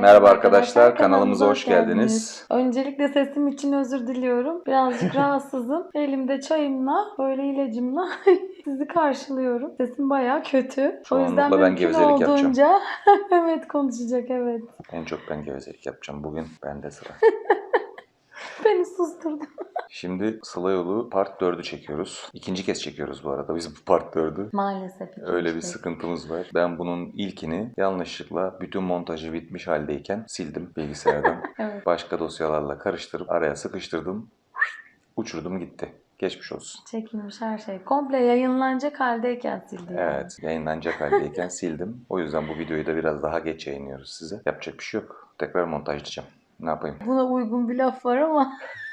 Merhaba arkadaşlar, kanalımıza hoş geldiniz. Öncelikle sesim için özür diliyorum. Birazcık rahatsızım. Elimde çayımla, böyle ilacımla sizi karşılıyorum. Sesim baya kötü. O yüzden ben mümkün gevezelik yapacağım. olduğunca evet konuşacak evet. En çok ben gevezelik yapacağım. Bugün bende sıra. Beni susturdun. Şimdi Sıla Yolu Part 4'ü çekiyoruz. İkinci kez çekiyoruz bu arada biz bu Part 4'ü. Maalesef. Öyle bir sıkıntımız var. Ben bunun ilkini yanlışlıkla bütün montajı bitmiş haldeyken sildim bilgisayardan. Evet. Başka dosyalarla karıştırıp araya sıkıştırdım. Uçurdum gitti. Geçmiş olsun. Çekilmiş her şey. Komple yayınlanacak haldeyken sildi. yani. Evet, yayınlanacak haldeyken sildim. O yüzden bu videoyu da biraz daha geç yayınlıyoruz size. Yapacak bir şey yok. Tekrar montajlayacağım. Ne yapayım? Buna uygun bir laf var ama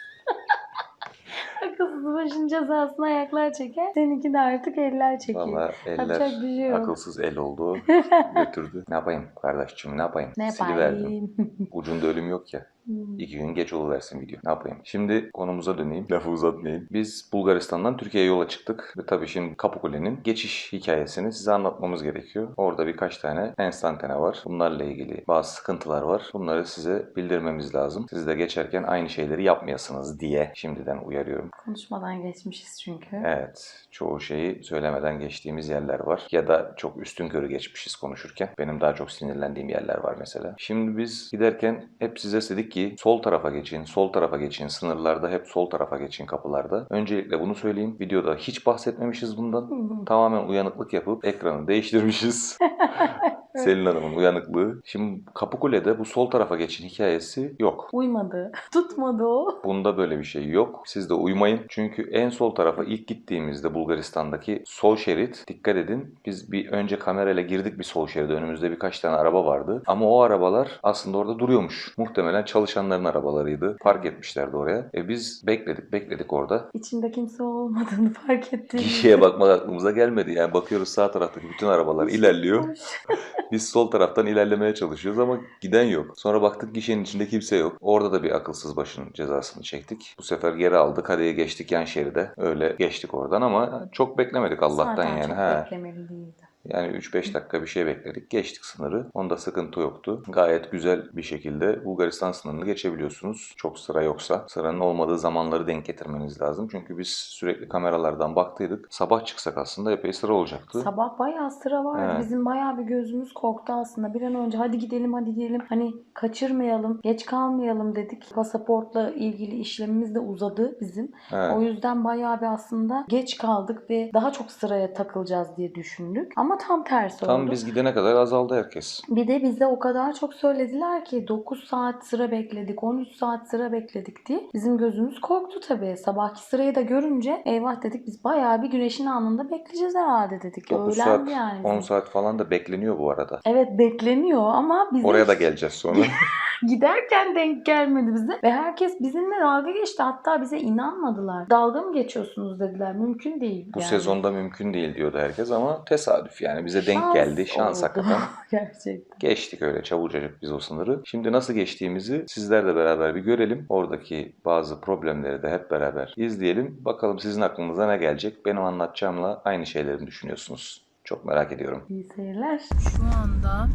akılsız başın cezasına ayaklar çeker. Seninki de artık eller çekiyor. Valla eller Yapacak bir şey yok. akılsız el oldu. Götürdü. Ne yapayım kardeşciğim ne yapayım? Ne Siliverdim. yapayım? Ucunda ölüm yok ya. Hmm. İki gün geç oluversin video. Ne yapayım? Şimdi konumuza döneyim. Lafı uzatmayayım. Biz Bulgaristan'dan Türkiye'ye yola çıktık. Ve tabii şimdi Kapıkule'nin geçiş hikayesini size anlatmamız gerekiyor. Orada birkaç tane enstantane var. Bunlarla ilgili bazı sıkıntılar var. Bunları size bildirmemiz lazım. Siz de geçerken aynı şeyleri yapmayasınız diye şimdiden uyarıyorum. Konuşmadan geçmişiz çünkü. Evet, çoğu şeyi söylemeden geçtiğimiz yerler var. Ya da çok üstün körü geçmişiz konuşurken. Benim daha çok sinirlendiğim yerler var mesela. Şimdi biz giderken hep size dedik ki sol tarafa geçin, sol tarafa geçin. Sınırlarda hep sol tarafa geçin kapılarda. Öncelikle bunu söyleyeyim. Videoda hiç bahsetmemişiz bundan. Tamamen uyanıklık yapıp ekranı değiştirmişiz. Selin Hanım'ın uyanıklığı. Şimdi Kapıkule'de bu sol tarafa geçin hikayesi yok. Uymadı. Tutmadı o. Bunda böyle bir şey yok. Siz de uymayın. Çünkü en sol tarafa ilk gittiğimizde Bulgaristan'daki sol şerit dikkat edin. Biz bir önce kamerayla girdik bir sol şeride. Önümüzde birkaç tane araba vardı. Ama o arabalar aslında orada duruyormuş. Muhtemelen çalışanların arabalarıydı. Park etmişlerdi oraya. E biz bekledik bekledik orada. İçinde kimse olmadığını fark ettim. Kişiye bakmak aklımıza gelmedi. Yani bakıyoruz sağ taraftaki bütün arabalar ilerliyor. Biz sol taraftan ilerlemeye çalışıyoruz ama giden yok. Sonra baktık gişenin içinde kimse yok. Orada da bir akılsız başın cezasını çektik. Bu sefer geri aldık. Hadi geçtik yan şeride. Öyle geçtik oradan ama çok beklemedik Allah'tan Zaten yani. çok Ha. beklemeli değildi. Yani 3-5 dakika bir şey bekledik. Geçtik sınırı. Onda sıkıntı yoktu. Gayet güzel bir şekilde Bulgaristan sınırını geçebiliyorsunuz. Çok sıra yoksa. Sıranın olmadığı zamanları denk getirmeniz lazım. Çünkü biz sürekli kameralardan baktıydık. Sabah çıksak aslında epey sıra olacaktı. Sabah bayağı sıra vardı. Evet. Bizim bayağı bir gözümüz korktu aslında. Bir an önce hadi gidelim hadi gidelim. Hani kaçırmayalım, geç kalmayalım dedik. Pasaportla ilgili işlemimiz de uzadı bizim. Evet. O yüzden bayağı bir aslında geç kaldık ve daha çok sıraya takılacağız diye düşündük. Ama tam tersi Tam oldu. biz gidene kadar azaldı herkes. Bir de bize o kadar çok söylediler ki 9 saat sıra bekledik, 13 saat sıra bekledik diye. Bizim gözümüz korktu tabii. Sabahki sırayı da görünce eyvah dedik biz bayağı bir güneşin anında bekleyeceğiz herhalde dedik. 9 Öğlendi saat, yani. 10 bizim. saat falan da bekleniyor bu arada. Evet bekleniyor ama bize Oraya da geleceğiz sonra. giderken denk gelmedi bize. Ve herkes bizimle dalga geçti. Hatta bize inanmadılar. Dalga mı geçiyorsunuz dediler. Mümkün değil. Bu yani. sezonda mümkün değil diyordu herkes ama tesadüf yani bize denk Şans geldi. Şans oldu. hakikaten. Gerçekten. Geçtik öyle çabucacık biz o sınırı. Şimdi nasıl geçtiğimizi sizlerle beraber bir görelim. Oradaki bazı problemleri de hep beraber izleyelim. Bakalım sizin aklınıza ne gelecek? Benim anlatacağımla aynı şeyleri mi düşünüyorsunuz? Çok merak ediyorum. İyi seyirler. Şu anda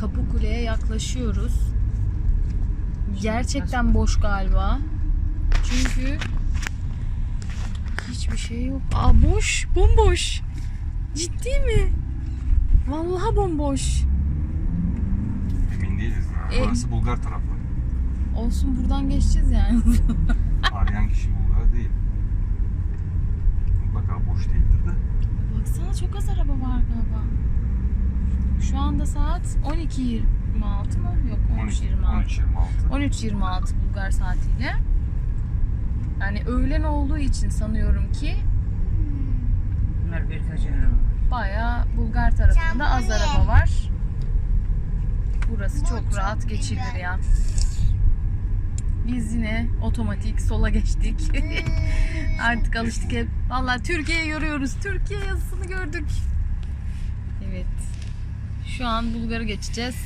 Kapıkule'ye yaklaşıyoruz. Gerçekten boş galiba. Çünkü hiçbir şey yok. Aa boş, bomboş. Ciddi mi? Vallahi bomboş. Emin değiliz. E- Burası Bulgar tarafı. Olsun buradan geçeceğiz yani. Arayan kişi Bulgar değil. Mutlaka boş değildir de. Baksana çok az araba var galiba. Şu anda saat 12.26 mı? Yok 13.26. 13.26. 13.26 Bulgar saatiyle. Yani öğlen olduğu için sanıyorum ki Birkaç araba. bayağı Bulgar tarafında az araba var. Burası çok rahat geçilir ya. Biz yine otomatik sola geçtik. Artık alıştık hep. Vallahi Türkiye'yi görüyoruz. Türkiye yazısını gördük. Evet. Şu an Bulgar'ı geçeceğiz.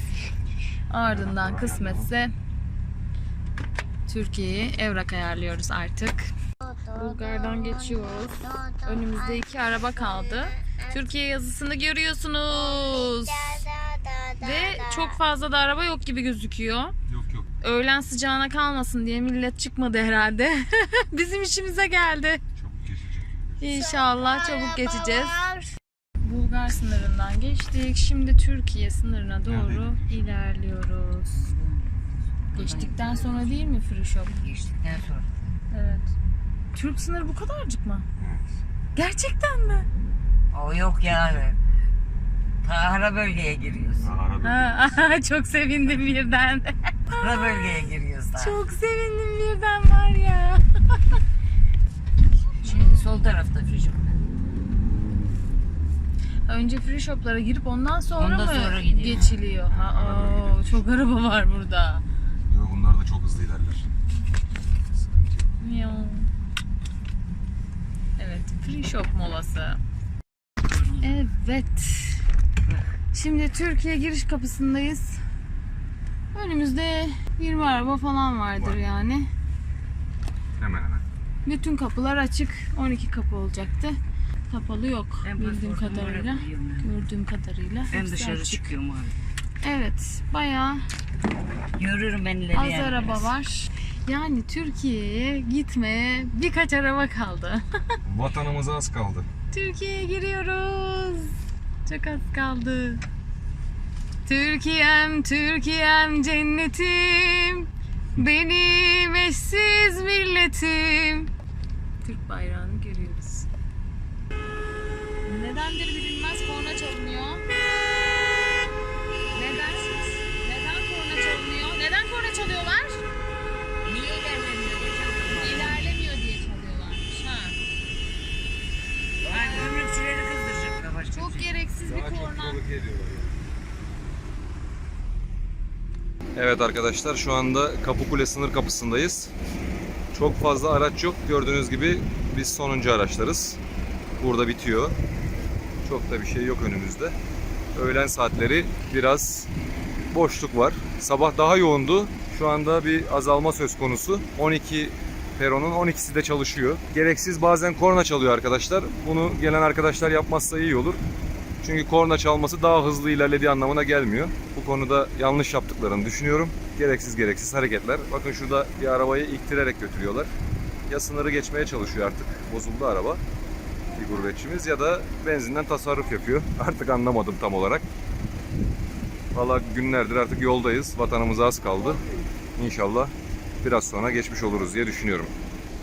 Ardından kısmetse Türkiye'yi evrak ayarlıyoruz artık. Bulgar'dan geçiyoruz. Önümüzde iki araba kaldı. Türkiye yazısını görüyorsunuz. Ve çok fazla da araba yok gibi gözüküyor. Yok yok. Öğlen sıcağına kalmasın diye millet çıkmadı herhalde. Bizim işimize geldi. Çabuk geçecek. İnşallah çabuk geçeceğiz. Bulgar sınırından geçtik. Şimdi Türkiye sınırına doğru ilerliyoruz. Geçtikten sonra değil mi free shop? Geçtikten sonra. Evet. Türk sınırı bu kadarcık mı? Evet. Gerçekten mi? O yok yani. Tahra bölgeye giriyoruz. Arada Ha, çok sevindim birden. Tahra bölgeye giriyoruz daha. Çok sevindim birden var ya. Şimdi sol tarafta Frişok. Önce free shoplara girip ondan sonra Ondan mı sonra gidiyor. geçiliyor? Ha, oo, çok araba var burada. Yok bunlar da çok hızlı ilerler. Sıkıntı yok. Miyav. Free shop molası. Evet. Şimdi Türkiye giriş kapısındayız. Önümüzde 20 araba falan vardır Var. yani. Hemen hemen. Bütün kapılar açık. 12 kapı olacaktı. Kapalı yok bildiğim pasaportumu kadarıyla. Gördüğüm kadarıyla. Hepsi dışarı açık. çıkıyorum abi. Evet, bayağı Görürüm ben ileri az yani araba biraz. var. Yani Türkiye'ye gitmeye birkaç araba kaldı. Vatanımıza az kaldı. Türkiye'ye giriyoruz. Çok az kaldı. Türkiye'm, Türkiye'm cennetim. Benim eşsiz milletim. Türk bayrağını görüyoruz. Nedendir bilinmez korna çalınıyor. Neden? Neden korna çalınıyor? Neden korna çalıyorlar? Niye ilerlemiyor? Geçen İlerlemiyor diye çalıyorlarmış. Ha. Yani ömrükçüleri kızdıracaklar başka bir Çok şey. gereksiz bir Daha çok korna. balık ediyorlar yani. Evet arkadaşlar şu anda Kapıkule sınır kapısındayız. Çok fazla araç yok. Gördüğünüz gibi biz sonuncu araçlarız. Burada bitiyor. Çok da bir şey yok önümüzde. Öğlen saatleri biraz boşluk var. Sabah daha yoğundu. Şu anda bir azalma söz konusu. 12 peronun 12'si de çalışıyor. Gereksiz bazen korna çalıyor arkadaşlar. Bunu gelen arkadaşlar yapmazsa iyi olur. Çünkü korna çalması daha hızlı ilerlediği anlamına gelmiyor. Bu konuda yanlış yaptıklarını düşünüyorum. Gereksiz gereksiz hareketler. Bakın şurada bir arabayı iktirerek götürüyorlar. Ya sınırı geçmeye çalışıyor artık. Bozuldu araba. Bir gurbetçimiz ya da benzinden tasarruf yapıyor. Artık anlamadım tam olarak. Valla günlerdir artık yoldayız. Vatanımıza az kaldı. İnşallah biraz sonra geçmiş oluruz diye düşünüyorum.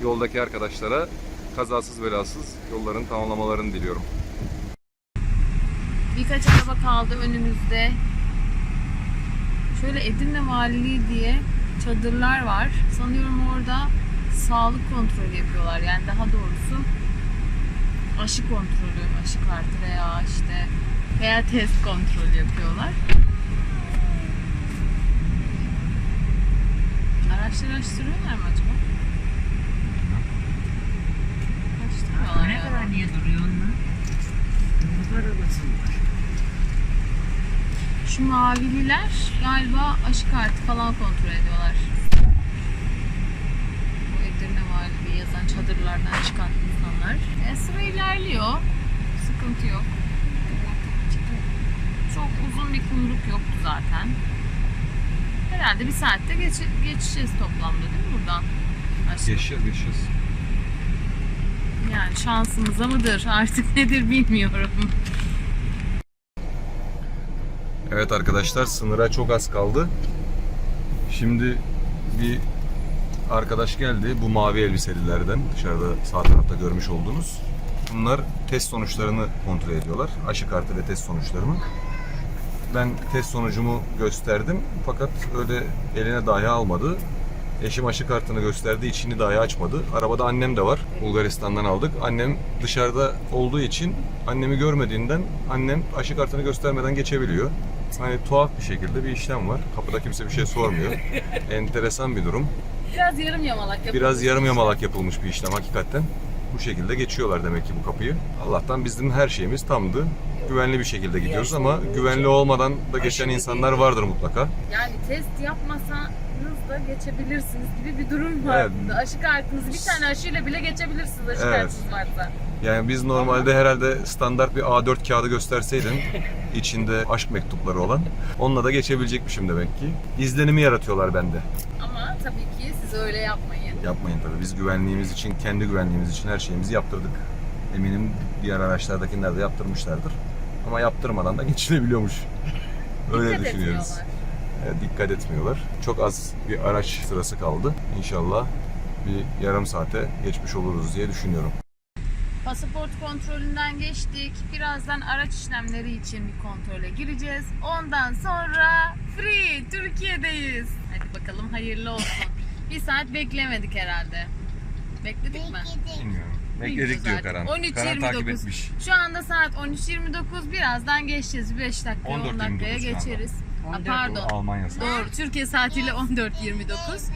Yoldaki arkadaşlara kazasız belasız yolların tamamlamalarını diliyorum. Birkaç araba kaldı önümüzde. Şöyle Edirne Valiliği diye çadırlar var. Sanıyorum orada sağlık kontrolü yapıyorlar. Yani daha doğrusu aşı kontrolü, aşı kartı veya işte veya test kontrolü yapıyorlar. Araçları araştırıyorlar mı acaba? Ne kadar niye duruyor onlar? Yumruk arabası var. Şu mavililer galiba aşı kartı falan kontrol ediyorlar. Bu Edirne Valiliği yazan çadırlardan çıkan insanlar. E, sıra ilerliyor. Sıkıntı yok. Çok uzun bir kuyruk yoktu zaten. Herhalde bir saatte geç- geçeceğiz toplamda değil mi buradan? Aşkım? Geçeceğiz geçeceğiz. Yani şansımıza mıdır artık nedir bilmiyorum. Evet arkadaşlar sınıra çok az kaldı. Şimdi bir arkadaş geldi bu mavi elbiselilerden dışarıda sağ tarafta görmüş olduğunuz. Bunlar test sonuçlarını kontrol ediyorlar. Aşı kartı ve test sonuçlarımı. Ben test sonucumu gösterdim fakat öyle eline dahi almadı. Eşim aşı kartını gösterdi, içini dahi açmadı. Arabada annem de var. Bulgaristan'dan aldık. Annem dışarıda olduğu için annemi görmediğinden annem aşı kartını göstermeden geçebiliyor. Hani tuhaf bir şekilde bir işlem var. Kapıda kimse bir şey sormuyor. Enteresan bir durum. Biraz yarım yamalak yapalım. Biraz yarım yamalak yapılmış bir işlem hakikaten. Bu şekilde geçiyorlar demek ki bu kapıyı. Allah'tan bizim her şeyimiz tamdı. Güvenli bir şekilde gidiyoruz ama güvenli olmadan da geçen insanlar vardır mutlaka. Yani test yapmasanız kartınızla geçebilirsiniz gibi bir durum var. Evet. Aşı kartınızı bir tane aşıyla bile geçebilirsiniz aşı Evet. kartınız varsa. Yani biz normalde herhalde standart bir A4 kağıdı gösterseydin içinde aşk mektupları olan onunla da geçebilecekmişim demek ki. İzlenimi yaratıyorlar bende. Ama tabii ki siz öyle yapmayın. Yapmayın tabii. Biz güvenliğimiz için, kendi güvenliğimiz için her şeyimizi yaptırdık. Eminim diğer araçlardakiler de yaptırmışlardır. Ama yaptırmadan da geçilebiliyormuş. Öyle Dikkat düşünüyoruz. Evet, dikkat etmiyorlar. Çok az bir araç sırası kaldı. İnşallah bir yarım saate geçmiş oluruz diye düşünüyorum. Pasaport kontrolünden geçtik. Birazdan araç işlemleri için bir kontrole gireceğiz. Ondan sonra free Türkiye'deyiz. Hadi bakalım hayırlı olsun. bir saat beklemedik herhalde. Bekledik mi? Bilmiyorum. Bekledik diyor Karan. Karan. 13.29. Karan takip etmiş. Şu anda saat 13.29. Birazdan geçeceğiz. 5 dakika 10 14.29 dakikaya şu anda. geçeriz. Ha, 14 pardon. Almanya saati. Doğru. Türkiye saatiyle 14.29.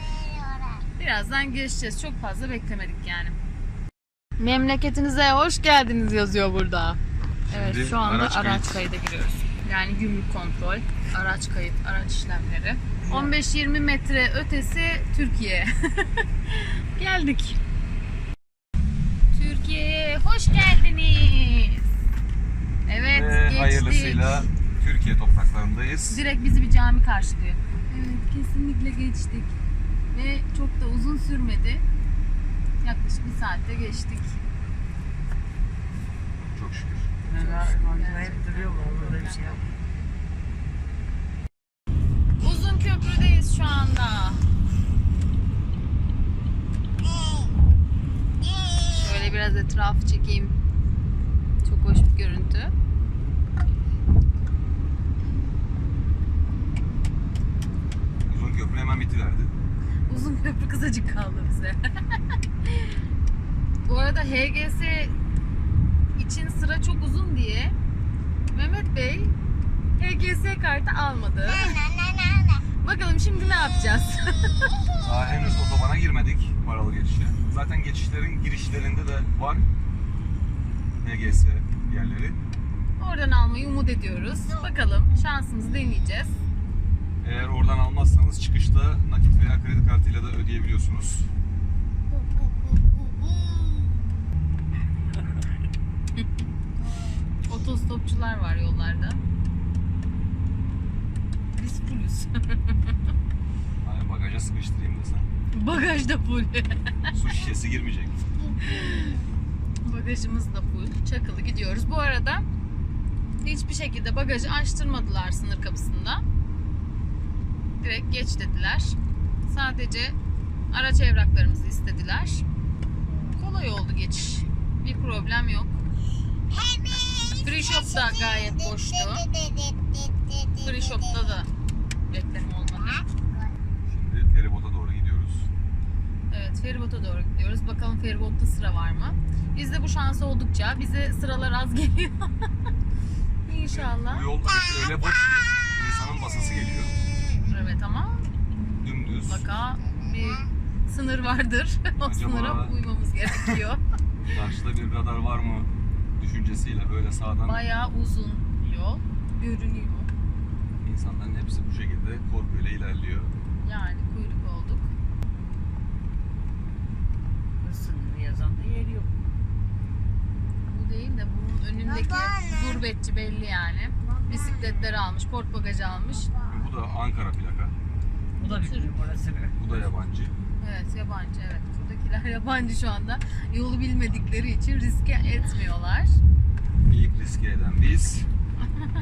Birazdan geçeceğiz. Çok fazla beklemedik yani. Memleketinize hoş geldiniz yazıyor burada. Evet Şimdi şu anda araç, araç kayıt. kayda giriyoruz. Yani gümrük kontrol, araç kayıt, araç işlemleri. 15-20 metre ötesi Türkiye. Geldik. Türkiye'ye hoş geldiniz. Evet Ve geçtik. hayırlısıyla Türkiye topraklarındayız. Direkt bizi bir cami karşılıyor. Evet kesinlikle geçtik. Ve çok da uzun sürmedi. Yaklaşık bir saatte geçtik. Çok şükür. Acayip duruyor bir şey yok. Uzun köprüdeyiz şu anda. Şöyle biraz etrafı çekeyim. Çok hoş bir görüntü. Uzun köprü hemen bitiverdi. Uzun köprü kısacık kaldı bize. Bu arada HGS için sıra çok uzun diye Mehmet Bey HGS kartı almadı. Bakalım şimdi ne yapacağız? Daha henüz otobana girmedik paralı geçişe. Zaten geçişlerin girişlerinde de var HGS yerleri. Oradan almayı umut ediyoruz. Bakalım şansımızı deneyeceğiz. Eğer oradan almazsanız çıkışta nakit veya kredi kartıyla da ödeyebiliyorsunuz. Otostopçular var yollarda. Biz fullüz. Hani bagaja sıkıştırayım desen. Bagaj da full. Su şişesi girmeyecek. Bagajımız da full. Çakılı gidiyoruz. Bu arada hiçbir şekilde bagajı açtırmadılar sınır kapısında. Direkt geç dediler. Sadece araç evraklarımızı istediler. Kolay oldu geçiş. Bir problem yok. Free Shop da gayet boştu. Free Shop'ta da bekleme olmadı. Şimdi feribota doğru gidiyoruz. Evet feribota doğru gidiyoruz. Bakalım feribotta sıra var mı? Bizde bu şans oldukça. Bize sıralar az geliyor. İnşallah. Bu yol öyle boş insanın basası geliyor. Evet ama Dümdüz. mutlaka bir sınır vardır. o Acaba- sınıra uymamız gerekiyor. Karşıda bir radar var mı düşüncesiyle böyle sağdan Bayağı uzun yol. Görünüyor. insanların hepsi bu şekilde korkuyla ilerliyor. Yani kuyruk olduk. Sınırı yazan da yer yok. Bu değil de bunun önündeki gurbetçi belli yani. Bisikletleri almış, port bagajı almış. Bu da Ankara plaka. Bu da bilmiyor orası. Bu da yabancı. Evet yabancı evet. Buradakiler yabancı şu anda. Yolu bilmedikleri için riske etmiyorlar. İlk riske eden biz.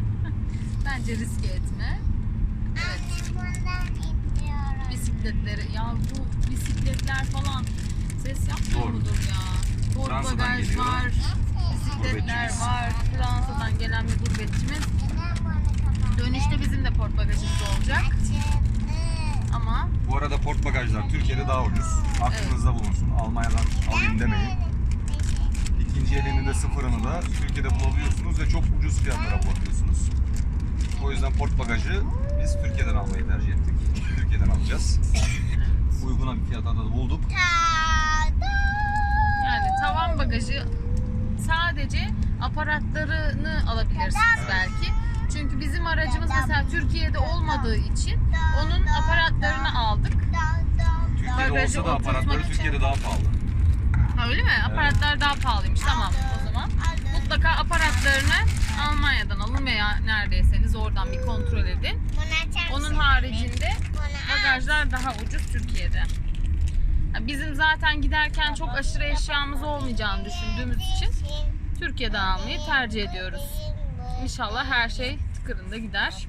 Bence riske etme. Evet. Bisikletleri ya bu bisikletler falan ses yapmıyor Doğru. mudur ya? Port Fransa'dan bagaj geliyor. var. Bisikletler Gurbetçimiz. var. Fransa'dan gelen bir gurbetçimiz. Dönüşte bizim de port bagajımız olacak. Ama Bu arada port bagajlar Türkiye'de daha ucuz. Aklınızda bulunsun. Almanya'dan alayım demeyin. İkinci elini de sıfırını da Türkiye'de bulabiliyorsunuz ve çok ucuz fiyatlara bulabiliyorsunuz. O yüzden port bagajı biz Türkiye'den almayı tercih ettik. Türkiye'den alacağız. Uyguna bir fiyata da bulduk. yani tavan bagajı sadece aparatlarını alabilirsiniz belki. Çünkü bizim aracımız mesela Türkiye'de olmadığı için onun aparatlarını aldık. Türkiye'de Bagajı olsa da oturtmak aparatları için. Türkiye'de daha pahalı. Ha öyle mi? Aparatlar daha pahalıymış. Tamam o zaman. Mutlaka aparatlarını Almanya'dan alın veya neredeyseniz oradan bir kontrol edin. Onun haricinde bagajlar daha ucuz Türkiye'de. Ya Bizim zaten giderken çok aşırı eşyamız olmayacağını düşündüğümüz için Türkiye'den almayı tercih ediyoruz. İnşallah her şey tıkırında gider.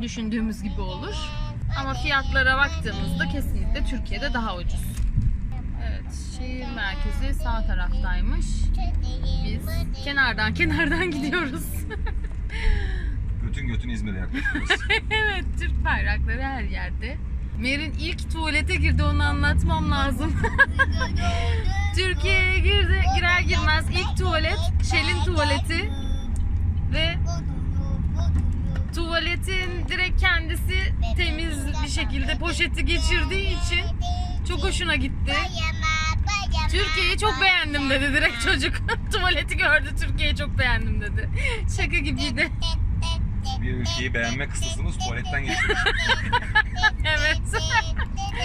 Düşündüğümüz gibi olur. Ama fiyatlara baktığımızda kesinlikle Türkiye'de daha ucuz. Evet, şehir merkezi sağ taraftaymış. Biz kenardan kenardan gidiyoruz. Götün götün İzmir'e yaklaşıyoruz. evet, Türk bayrakları her yerde. Mer'in ilk tuvalete girdi onu anlatmam lazım. Türkiye'ye girdi, girer girmez ilk tuvalet Shell'in tuvaleti ve tuvaletin direkt kendisi temiz bir şekilde poşeti geçirdiği için çok hoşuna gitti. Türkiye'yi çok beğendim dedi direkt çocuk. Tuvaleti gördü Türkiye'yi çok beğendim dedi. Şaka gibiydi. bir ülkeyi beğenme kıstasımız tuvaletten geçiyor. Evet.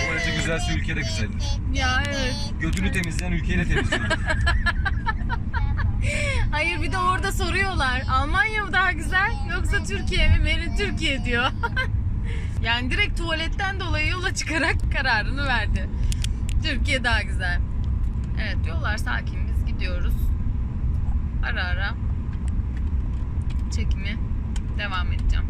Tuvaleti güzelse ülke de güzeldir. ya evet. Götünü temizleyen ülkeyi de temizliyor. Hayır bir de orada soruyorlar. Almanya mı daha güzel yoksa Türkiye mi? Beni Türkiye diyor. yani direkt tuvaletten dolayı yola çıkarak kararını verdi. Türkiye daha güzel. Evet yollar sakin biz gidiyoruz. Ara ara çekimi devam edeceğim.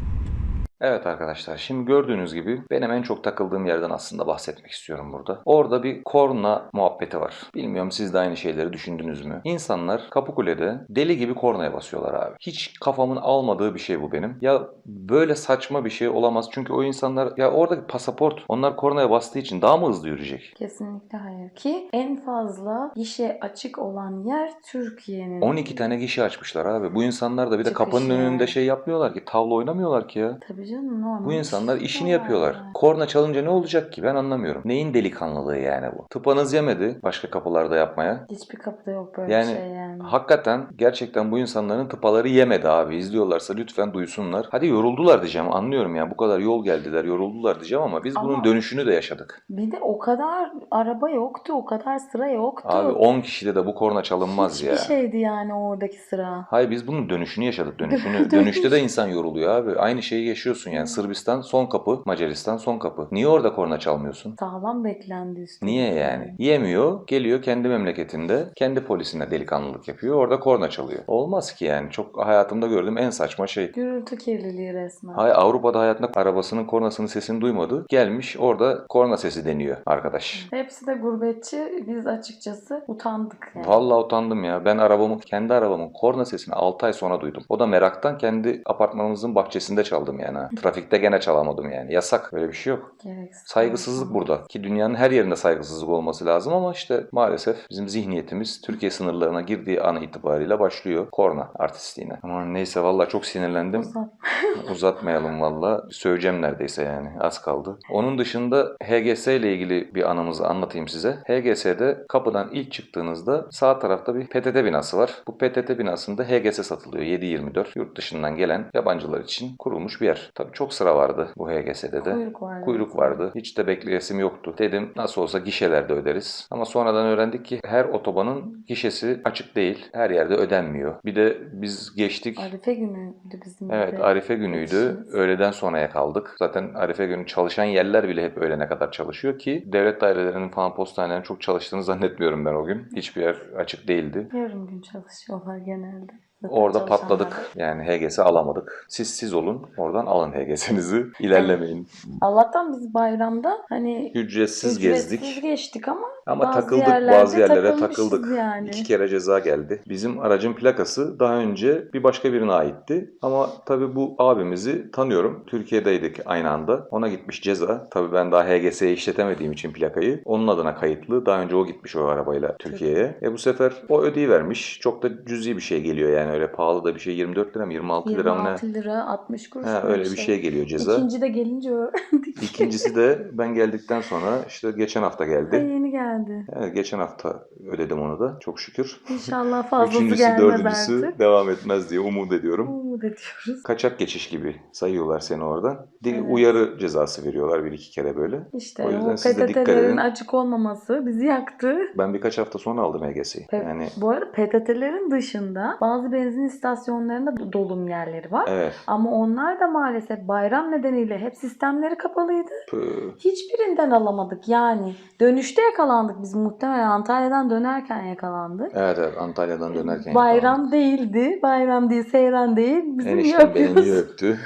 Evet arkadaşlar şimdi gördüğünüz gibi benim en çok takıldığım yerden aslında bahsetmek istiyorum burada. Orada bir korna muhabbeti var. Bilmiyorum siz de aynı şeyleri düşündünüz mü? İnsanlar Kapıkule'de deli gibi kornaya basıyorlar abi. Hiç kafamın almadığı bir şey bu benim. Ya böyle saçma bir şey olamaz. Çünkü o insanlar ya oradaki pasaport onlar kornaya bastığı için daha mı hızlı yürüyecek? Kesinlikle hayır. Ki en fazla gişe açık olan yer Türkiye'nin. 12 tane gişe açmışlar abi. Bu insanlar da bir de Çıkışı. kapının önünde şey yapmıyorlar ki. Tavla oynamıyorlar ki ya. Tabii canım normal. Bu insanlar işini yapıyorlar. Korna çalınca ne olacak ki? Ben anlamıyorum. Neyin delikanlılığı yani bu? Tıpanız yemedi başka kapılarda yapmaya. Hiçbir kapıda yok böyle Yani şey yani. Hakikaten gerçekten bu insanların tıpaları yemedi abi. İzliyorlarsa lütfen duysunlar. Hadi yoruldular diyeceğim. Anlıyorum ya. Bu kadar yol geldiler, yoruldular diyeceğim ama biz bunun Ama- dönüşünü de yaşadık. Bir de o kadar araba yoktu, o kadar sıra yoktu. Abi 10 kişide de bu korna çalınmaz Hiçbir ya. şeydi yani oradaki sıra. Hayır biz bunun dönüşünü yaşadık dönüşünü. Dönüş. Dönüşte de insan yoruluyor abi. Aynı şeyi yaşıyorsun yani. Sırbistan son kapı, Macaristan son kapı. Niye orada korna çalmıyorsun? Sağlam beklendi üstelik. Niye yani? Yemiyor, geliyor kendi memleketinde, kendi polisine delikanlılık yapıyor, orada korna çalıyor. Olmaz ki yani. Çok hayatımda gördüğüm en saçma şey. Gürültü kirliliği resmen. Hayır Avrupa'da hayatında arabasının kornasının sesini duymadı. Gelmiş orada korna sesi deniyor arkadaş. Hepsi de gurbetçi. Biz açıkçası utandık yani. Vallahi utandım ya. Ben arabamı, kendi arabamın korna sesini 6 ay sonra duydum. O da meraktan kendi apartmanımızın bahçesinde çaldım yani. ha. Trafikte gene çalamadım yani. Yasak. Böyle bir şey yok. Gereksiz. Saygısızlık burada. Ki dünyanın her yerinde saygısızlık olması lazım ama işte maalesef bizim zihniyetimiz Türkiye sınırlarına girdiği an itibariyle başlıyor. Korna artistliğine. Ama neyse vallahi çok sinirlendim. Uzat. Uzatmayalım valla. Söyleyeceğim neredeyse yani. Az kaldı. Onun dışında HGS ile ilgili bir anımızı anlatayım size. HGS'de kapıdan ilk çıktığınızda sağ tarafta bir PTT binası var. Bu PTT binasında HGS satılıyor. 724 yurt dışından gelen yabancılar için kurulmuş bir yer. Tabii çok sıra vardı bu HGS'de de. Kuyruk vardı. Kuyruk vardı. Hiç de bekleyesim yoktu. Dedim nasıl olsa gişelerde öderiz. Ama sonradan öğrendik ki her otobanın gişesi açık değil. Her yerde ödenmiyor. Bir de biz geçtik. Arife günüydü bizim Evet de. Arife günüydü. geçişimiz. Öğleden sonraya kaldık. Zaten Arife günü çalışan yerler bile hep öğlene kadar çalışıyor ki devlet dairelerinin falan postanelerin çok çalıştığını zannetmiyorum ben o gün. Hiçbir yer açık değildi. Yarım gün çalışıyorlar genelde. Orada patladık. Yani HGS alamadık. Siz siz olun. Oradan alın HGS'nizi. İlerlemeyin. Allah'tan biz bayramda hani Ücretsiz, ücretsiz gezdik. geçtik ama Ama bazı takıldık yerlerde bazı yerlere takıldık. yani. İki kere ceza geldi. Bizim aracın plakası daha önce bir başka birine aitti. Ama tabii bu abimizi tanıyorum. Türkiye'deydik aynı anda. Ona gitmiş ceza. Tabii ben daha HGS'ye işletemediğim için plakayı. Onun adına kayıtlı. Daha önce o gitmiş o arabayla Türkiye'ye. E bu sefer o ödeyi vermiş. Çok da cüzi bir şey geliyor yani öyle pahalı da bir şey. 24 lira mı 26 lira mı ne? 26 lira 60 kuruş Ha, öyle bir şey geliyor ceza. İkinci de gelince öğrendik. İkincisi de ben geldikten sonra işte geçen hafta geldi. yeni geldi. Evet, geçen hafta ödedim onu da çok şükür. İnşallah fazlası Üçüncüsü, gelmez dördüncüsü artık. devam etmez diye umut ediyorum. Umut ediyoruz. Kaçak geçiş gibi sayıyorlar seni oradan. Di- Evet. Uyarı cezası veriyorlar bir iki kere böyle. İşte O o, yüzden siz de dikkat PTT'lerin edin. açık olmaması bizi yaktı. Ben birkaç hafta sonra aldım EGS'yi. Pe- Yani Bu arada PTT'lerin dışında bazı benzin istasyonlarında do- dolum yerleri var. evet. Ama onlar da maalesef bayram nedeniyle hep sistemleri kapalıydı. Püh. Hiçbirinden alamadık yani. Dönüşte yakalandık biz muhtemelen Antalya'dan dönerken yakalandık. Evet evet Antalya'dan dönerken Bayram değildi. Bayram değil, seyran değil. Bizim Eniştem beni öptü?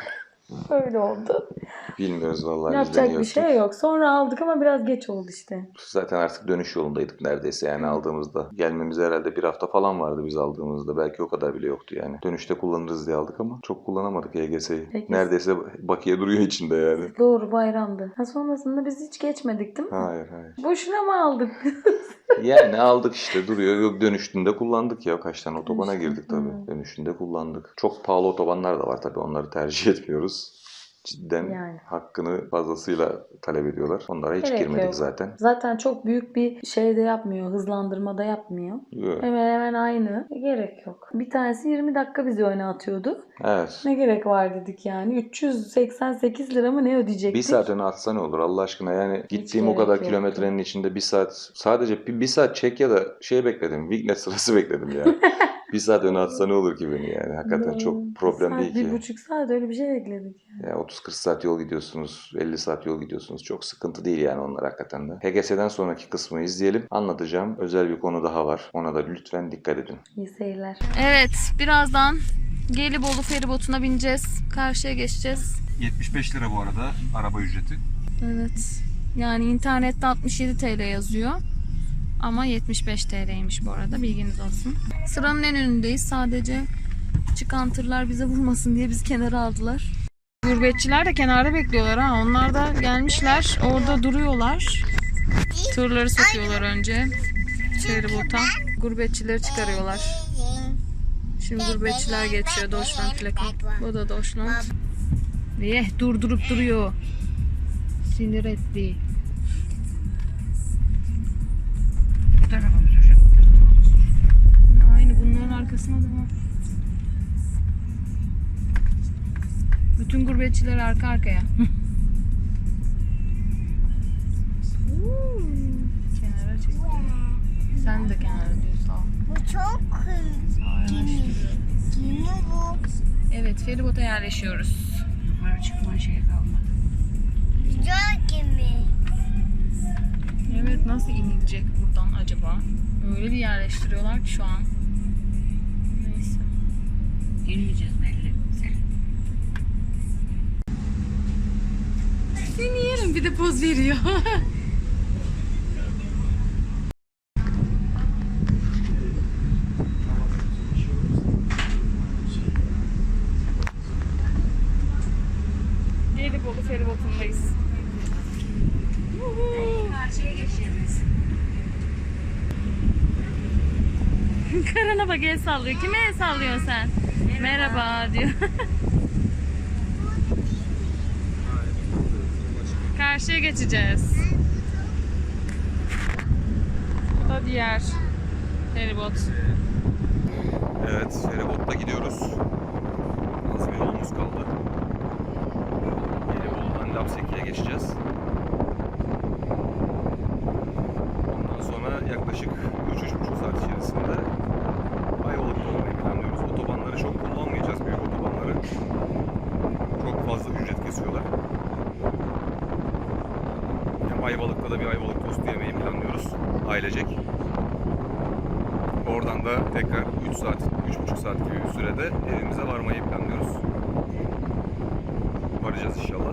Öyle oldu. Bilmiyoruz vallahi. Yapacak bir şey yok. Sonra aldık ama biraz geç oldu işte. Zaten artık dönüş yolundaydık neredeyse yani aldığımızda. Gelmemize herhalde bir hafta falan vardı biz aldığımızda. Belki o kadar bile yoktu yani. Dönüşte kullanırız diye aldık ama çok kullanamadık EGS'yi. Peki. Neredeyse bakiye duruyor içinde yani. Doğru bayramdı. Ha, sonrasında biz hiç geçmedik değil mi? Hayır hayır. Boşuna mı aldık? Yani aldık işte duruyor. Yok dönüşünde kullandık ya. Kaç tane otobana girdik tabii. hı. Dönüşünde kullandık. Çok pahalı otobanlar da var tabii. Onları tercih etmiyoruz. Cidden Yani. hakkını fazlasıyla talep ediyorlar. Onlara hiç Gerek girmedik yok. zaten. Zaten çok büyük bir şey de yapmıyor. Hızlandırma da yapmıyor. Yok. Hemen hemen aynı. E, Gerek yok. Bir tanesi 20 dakika bizi öne atıyordu. Evet. Ne gerek var dedik yani. 388 lira mı ne ödeyecektik? Bir saat öne atsa ne olur Allah aşkına yani gittiğim o kadar yoktu. kilometrenin içinde bir saat sadece bir, bir saat çek ya da şey bekledim Vignet sırası bekledim ya. bir saat öne atsa ne olur ki beni yani hakikaten Hmm, çok bir problem saat, değil Bir ki. buçuk saat öyle bir şey bekledik. Ya 30-40 saat yol gidiyorsunuz, 50 saat yol gidiyorsunuz. Çok sıkıntı değil yani onlar hakikaten de. HGS'den sonraki kısmı izleyelim. Anlatacağım özel bir konu daha var. Ona da lütfen dikkat edin. İyi seyirler. Evet birazdan Gelibolu feribotuna bineceğiz. Karşıya geçeceğiz. 75 lira bu arada araba ücreti. Evet. Yani internette 67 TL yazıyor. Ama 75 TL'ymiş bu arada bilginiz olsun. Sıranın en önündeyiz. Sadece çıkan tırlar bize vurmasın diye bizi kenara aldılar. Gurbetçiler de kenarda bekliyorlar ha. Onlar da gelmişler. Orada duruyorlar. Tırları sokuyorlar önce. Feribota. Gurbetçileri çıkarıyorlar. Şimdi gurbetçiler geçiyor. Deutschland plaka. Bu da Deutschland. Eh durdurup duruyor. Sinir etti. Tarafa mı süreceğim? Aynı bunların arkasına da var. Bütün gurbetçiler arka arkaya. kenara çek. Sen de kenara diyor sağ ol. Bu çok kimi? Kimi bu? Evet feribota yerleşiyoruz. Yukarı çıkma şey kalmadı. Güzel nasıl inilecek buradan acaba? Öyle bir yerleştiriyorlar ki şu an. Neyse. Girmeyeceğiz belli. Sen. Seni yerim bir de poz veriyor. Gelibolu feribotundayız. Karşıya geçeceğiz. Bak el sallıyor. Kime el sallıyorsun sen? Merhaba, diyor. Karşıya geçeceğiz. Bu da diğer feribot. Evet feribotta gidiyoruz. Az bir yolumuz kaldı. Gelibolu'dan Lapseki'ye geçeceğiz. Ondan sonra yaklaşık 3-3,5 saat içerisinde Ayvalık'ta olmayı planlıyoruz. Otobanları çok kullanmayacağız, büyük otobanları. Çok fazla ücret kesiyorlar. Hem Ayvalık'ta da bir Ayvalık tostu yemeyi planlıyoruz ailecek. Oradan da tekrar 3 saat, 3,5 saat gibi bir sürede evimize varmayı planlıyoruz. Varacağız inşallah.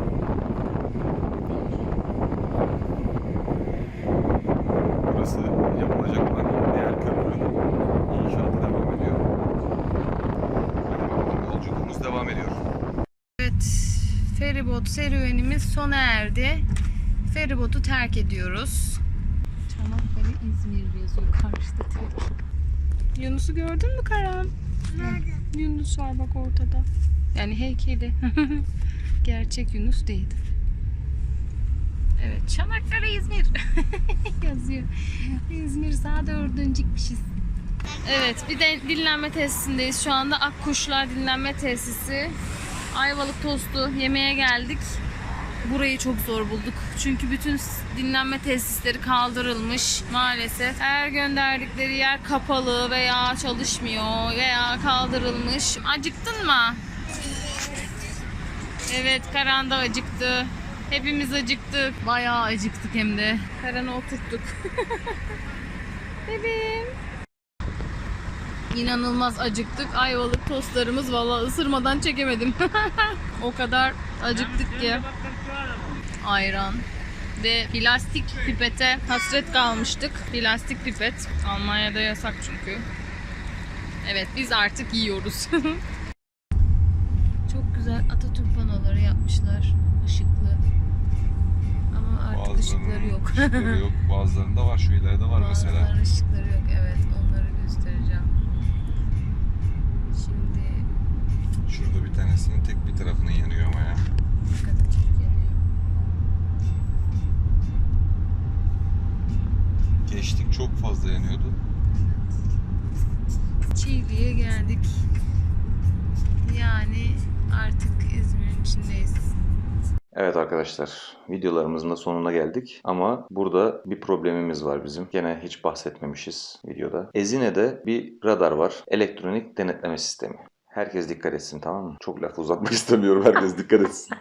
Burası yapılacak olan diğer köprünün inşaatı devam ediyor. Hadi bakalım yolculuğumuz devam ediyor. Evet, feribot serüvenimiz sona erdi. Feribotu terk ediyoruz. Çanakkale İzmir yazıyor karşıda direkt. Yunus'u gördün mü Karan? Nerede? Yunus var bak ortada. Yani heykeli. Gerçek Yunus değil. Evet Çanakkale İzmir yazıyor. İzmir saat dördüncükmişiz. Evet bir de dinlenme tesisindeyiz şu anda. Akkuşlar dinlenme tesisi. Ayvalık tostu yemeye geldik. Burayı çok zor bulduk. Çünkü bütün dinlenme tesisleri kaldırılmış maalesef. Her gönderdikleri yer kapalı veya çalışmıyor veya kaldırılmış. Acıktın mı? Evet Karan da acıktı. Hepimiz acıktık. Bayağı acıktık hem de. Karan'ı oturttuk. Bebeğim. İnanılmaz acıktık. Ayvalık tostlarımız valla ısırmadan çekemedim. o kadar acıktık ki. Ayran ve plastik pipete hasret kalmıştık. Plastik pipet Almanya'da yasak çünkü. Evet biz artık yiyoruz. Çok güzel Atatürk panoları yapmışlar. Işıklı. Ama artık ışıkları yok. ışıkları yok. Bazılarında var. Şu ileride var mesela. Bazılarının ışıkları yok. Evet onları göstereceğim. Şimdi Şurada bir tanesinin tek bir tarafının yanıyor ama ya. Geçtik çok fazla yanıyordu. Çiğli'ye geldik. Yani artık İzmir'in içindeyiz. Evet arkadaşlar, videolarımızın da sonuna geldik. Ama burada bir problemimiz var bizim. Gene hiç bahsetmemişiz videoda. Ezine'de bir radar var. Elektronik denetleme sistemi. Herkes dikkat etsin tamam mı? Çok laf uzatmak istemiyorum. Herkes dikkat etsin.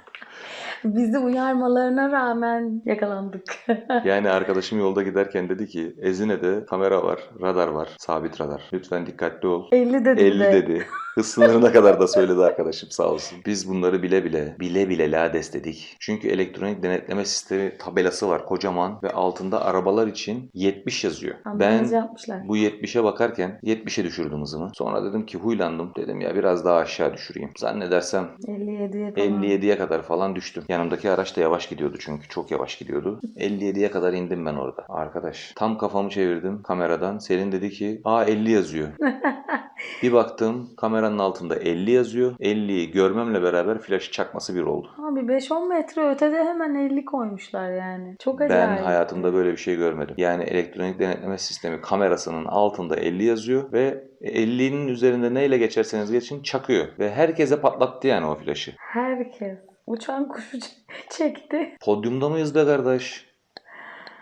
Bizi uyarmalarına rağmen yakalandık. Yani arkadaşım yolda giderken dedi ki Ezine'de kamera var, radar var, sabit radar. Lütfen dikkatli ol. 50 dedim 50 de. dedi. Hız sınırına kadar da söyledi arkadaşım sağ olsun. Biz bunları bile bile, bile bile lades dedik. Çünkü elektronik denetleme sistemi tabelası var kocaman ve altında arabalar için 70 yazıyor. Anlamaz Ben yapmışlar. bu 70'e bakarken 70'e düşürdüm hızımı. Sonra dedim ki huylandım. Dedim ya biraz daha aşağı düşüreyim. Zannedersem 57'ye falan. 57'ye kadar falan düştüm. Yanımdaki araç da yavaş gidiyordu çünkü çok yavaş gidiyordu. 57'ye kadar indim ben orada. Arkadaş tam kafamı çevirdim kameradan. Selin dedi ki aa 50 yazıyor. bir baktım kameranın altında 50 yazıyor. 50'yi görmemle beraber flaşı çakması bir oldu. Abi 5-10 metre ötede hemen 50 koymuşlar yani. Çok acayip. Ben hayatımda böyle bir şey görmedim. Yani elektronik denetleme sistemi kamerasının altında 50 yazıyor ve 50'nin üzerinde neyle geçerseniz geçin çakıyor. Ve herkese patlattı yani o flaşı. Herkes. Uçan kuşu çekti. Podyumda mıyız be kardeş?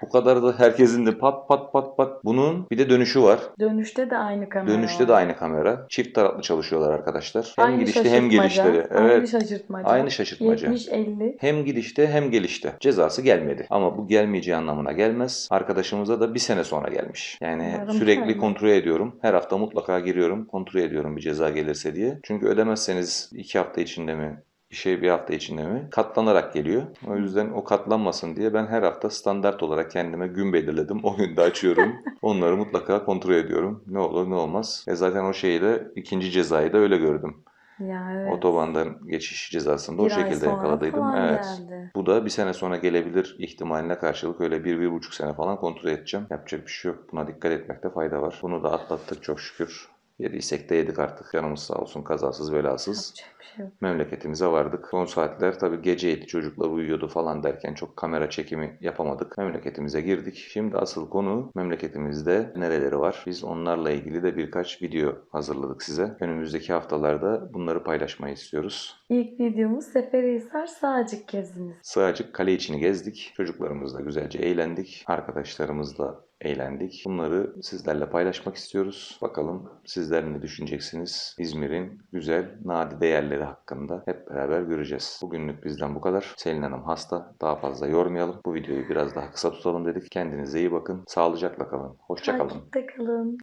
Bu kadar da herkesin de pat pat pat pat. Bunun bir de dönüşü var. Dönüşte de aynı kamera Dönüşte var. de aynı kamera. Çift taraflı çalışıyorlar arkadaşlar. Hem Aynı gidişte hem gelişleri. Aynı Evet. şaşırtmaca. Aynı şaşırtmaca. 70-50. Hem gidişte hem gelişte. Cezası gelmedi. Ama bu gelmeyeceği anlamına gelmez. Arkadaşımıza da bir sene sonra gelmiş. Yani Umarım sürekli gelmez. kontrol ediyorum. Her hafta mutlaka giriyorum. Kontrol ediyorum bir ceza gelirse diye. Çünkü ödemezseniz iki hafta içinde mi bir şey bir hafta içinde mi katlanarak geliyor. O yüzden o katlanmasın diye ben her hafta standart olarak kendime gün belirledim. O günde açıyorum. Onları mutlaka kontrol ediyorum. Ne olur ne olmaz. E zaten o şeyi de ikinci cezayı da öyle gördüm. Ya evet. Otobandan geçiş cezasında o Bir ay şekilde yakaladıydım. Evet. geldi. Bu da bir sene sonra gelebilir ihtimaline karşılık öyle bir, bir buçuk sene falan kontrol edeceğim. Yapacak bir şey yok. Buna dikkat etmekte fayda var. Bunu da atlattık çok şükür. Yediysek de yedik artık. Canımız sağ olsun kazasız belasız. Şey. Memleketimize vardık. Son saatler tabii geceydi çocuklar uyuyordu falan derken çok kamera çekimi yapamadık. Memleketimize girdik. Şimdi asıl konu memleketimizde nereleri var? Biz onlarla ilgili de birkaç video hazırladık size. Önümüzdeki haftalarda bunları paylaşmayı istiyoruz. İlk videomuz Seferihisar Sağcık geziniz. Sığacık kale içini gezdik. Çocuklarımızla güzelce eğlendik. Arkadaşlarımızla eğlendik. Bunları sizlerle paylaşmak istiyoruz. Bakalım sizler ne düşüneceksiniz? İzmir'in güzel, nadide yerleri hakkında hep beraber göreceğiz. Bugünlük bizden bu kadar. Selin Hanım hasta. Daha fazla yormayalım. Bu videoyu biraz daha kısa tutalım dedik. Kendinize iyi bakın. Sağlıcakla kalın. Hoşça kalın. Takipte kalın.